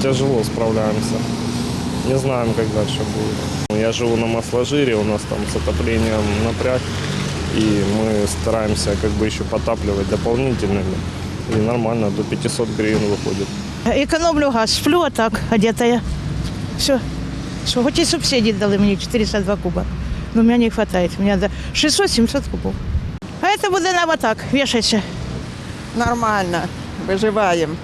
тяжело справляемся. Не знаем, как дальше будет. Я живу на масложире, у нас там с отоплением напряг, и мы стараемся как бы еще потапливать дополнительными. И нормально, до 500 гривен выходит. Економлю газ, сплю, а так, одетая. Все. Что, хоть и субсидии дали мне 402 куба. Но меня не хватает. У меня до 600-700 кубов. А это буде нам так, вешайся. Нормально, выживаем.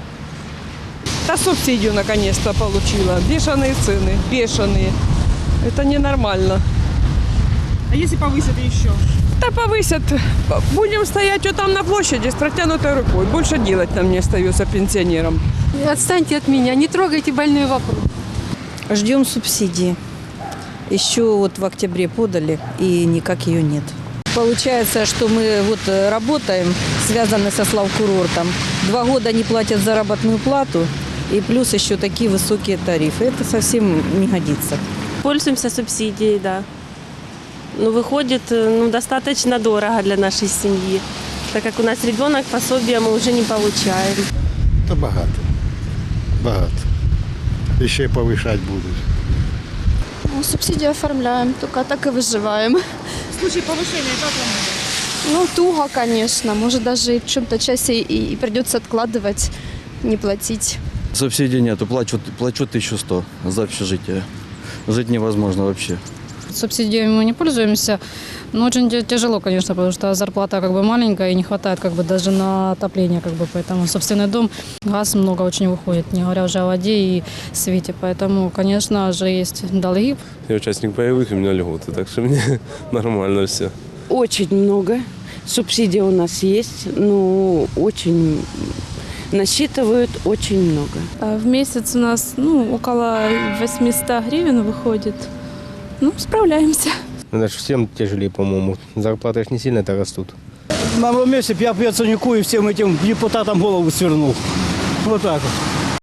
Да субсидию наконец-то получила. Бешеные цены, бешеные. Это ненормально. А если повысят еще? Да повысят. Будем стоять вот там на площади с протянутой рукой. Больше делать нам не остается пенсионерам. Отстаньте от меня, не трогайте больной вопрос. Ждем субсидии. Еще вот в октябре подали, и никак ее нет. Получается, что мы вот э, работаем, связаны со Славкурортом. Два года не платят заработную плату, и плюс еще такие высокие тарифы. Это совсем не годится. Пользуемся субсидией, да. Ну, выходит, э, ну, достаточно дорого для нашей семьи, так как у нас ребенок, пособия мы уже не получаем. Та багато. Багато. І ще повишати будуть. Ну, субсидию оформляем, только так и выживаем. В случае повышения как вам будет? Ну, туго, конечно. Может, даже и в чем-то часе и, и придется откладывать, не платить. Субсидий нету, плачу, плачу 1100 за общежитие. Жить невозможно вообще. Субсидиями мы не пользуемся, но очень тя- тяжело, конечно, потому что зарплата как бы маленькая и не хватает как бы даже на отопление, как бы, поэтому собственный дом, газ много очень выходит, не говоря уже о воде и свете, поэтому, конечно же, есть долги, Я участник боевых, у меня льготы, так что мне нормально все. Очень много. Субсидия у нас есть, но очень насчитывают очень много. А В месяц у нас ну, около 800 гривен выходит. Ну, справляемся. Это же всем тяжелее, по-моему. Зарплаты ж не сильно-то растут. На моем месте б я б Яценюку и всем этим депутатам голову свернул. Вот так вот.